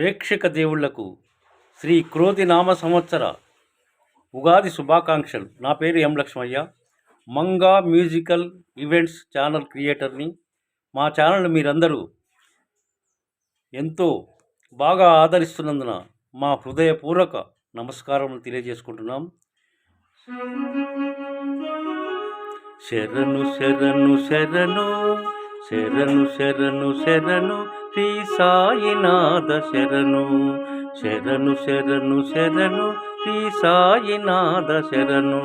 ప్రేక్షక దేవుళ్ళకు శ్రీ క్రోధి నామ సంవత్సర ఉగాది శుభాకాంక్షలు. నా పేరు M Lakshmayya. Manga musical events channel క్రియేటర్ని మా ఛానల్ మీరందరూ ఎంతో బాగా ఆదరిస్తున్నందున మా హృదయపూర్వక నమస్కారములు తెలియజేసుకుంటున్నాం. శరణు శరణు శరణు శరణు శరణు శరణు శ్రీ సాయినాథ శరణు. శరణు శరణు శరణు శ్రీ సాయినాథ శరణు.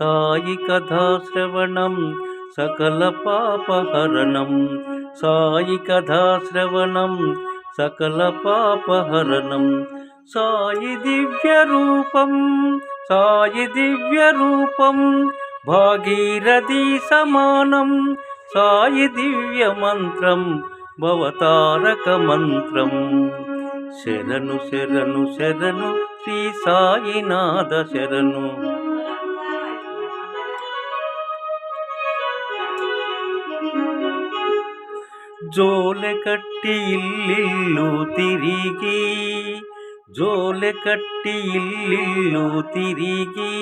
సాయి కథా శ్రవణం సకల పాపహరణం. సాయి కథా శ్రవణం సకల పాపహరణం. సాయి దివ్య రూపం సాయి దివ్య రూపం. భాగీరథి సమానం సాయి దివ్య మంత్రం. భవతారక మంత్రం శరణు శరణు శరణు శ్రీ సాయినాథ శరణు జోలె కట్టి ఇల్లిల్లు తిరిగి జోలె కట్టి ఇల్లిల్లు తిరిగి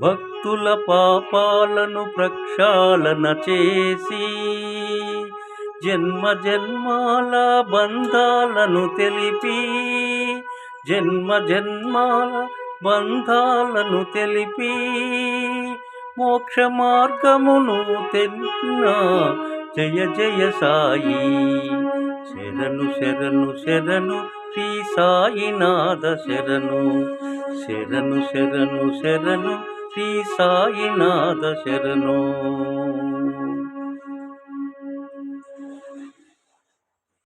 భక్తుల పాపాలను ప్రక్షాళన చేసి జన్మ జన్మాల బంధాలను తెలిపి జన్మ జన్మాల బంధాలను తెలిపి మోక్ష మార్గమును తెలిపిన జయ జయ సాయి. శరణు శరణు శరణు శ్రీ సాయినాథ శరణు. శరణు శరణు శరణు శ్రీ సాయినాథ శరణు.